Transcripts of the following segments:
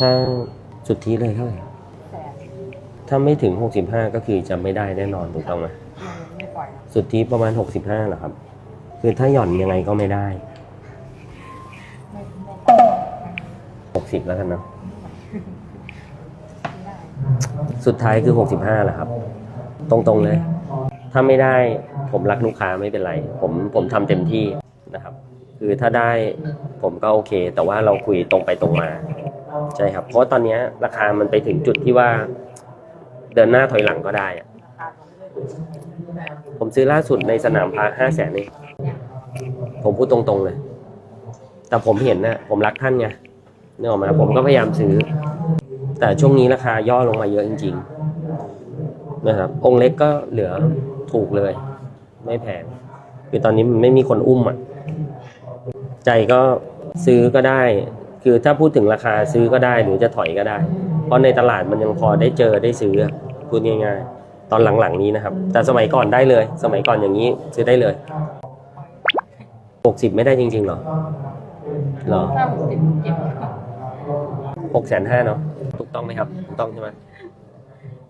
ถ้าสุดที่เลยเท่าไหร่แสนถ้าไม่ถึง 65 ก็คือจะไม่ได้แน่นอนถูกต้องไหมไม่ไม่ปล่อยนะสุดที่ประมาณ 65เหรอครับ คือถ้าหย่อนยังไงก็ไม่ได้ ไม่ไม่ปล่อย60 แล้วกันเนาะไม่ได้สุดท้ายคือ 65แหละครับ ตรงๆเลย ถ้าไม่ได้ผมรักลูกค้าไม่เป็นไร ผมผมทำเต็มที่นะครับ คือถ้าได้ผมก็โอเค แต่ว่าเราคุยตรงไปตรงมา ใช่ครับ เพราะตอนนี้ราคามันไปถึงจุดที่ว่า เดินหน้าถอยหลังก็ได้อะผมซื้อล่าสุดในสนามพาห้าแสนเองผมพูดตรงๆเลย แต่ผมเห็นนะผมรักท่านไงเนึกออกมาผมก็พยายามซื้อ แต่ช่วงนี้ราคาย่อลงมาเยอะจริง ๆ นะครับ องค์เล็กก็เหลือถูกเลย ไม่แพงคือตอนนี้มันไม่มีคนอุ้มอะ ใจก็ซื้อก็ได้ คือถ้าพูดถึงราคาซื้อก็ได้หรือจะถอยก็ได้ เพราะในตลาดมันยังพอได้เจอได้ซื้ออะพูดง่าย ๆ ตอนหลังๆนี้นะครับ แต่สมัยก่อนได้เลย สมัยก่อนอย่างนี้ซื้อได้เลยหกสิบไม่ได้จริงๆเหรอเหรอถ้าหกสิบเจ็ดหกแสนห้าเนาะถูกต้องไหมครับถูกต้องใช่ไหม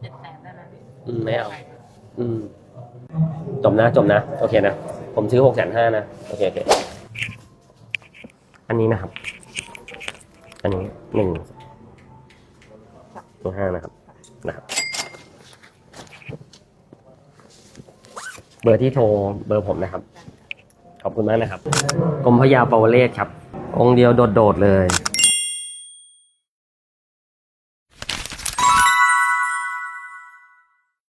เจ็ดแสนได้ไหมพี่อืมไม่เอาอืมจบนะจบนะ โอเคนะ ผมซื้อหกแสนห้านะ โอเคโอเค อันนี้นะครับ อันนี้หนึ่งตัวห้านะครับนะครับ เบอร์ที่โทรเบอร์ผมนะครับ ขอบคุณมากนะครับกรมพยาปวเรศครับ องค์เดียวโดดๆเลย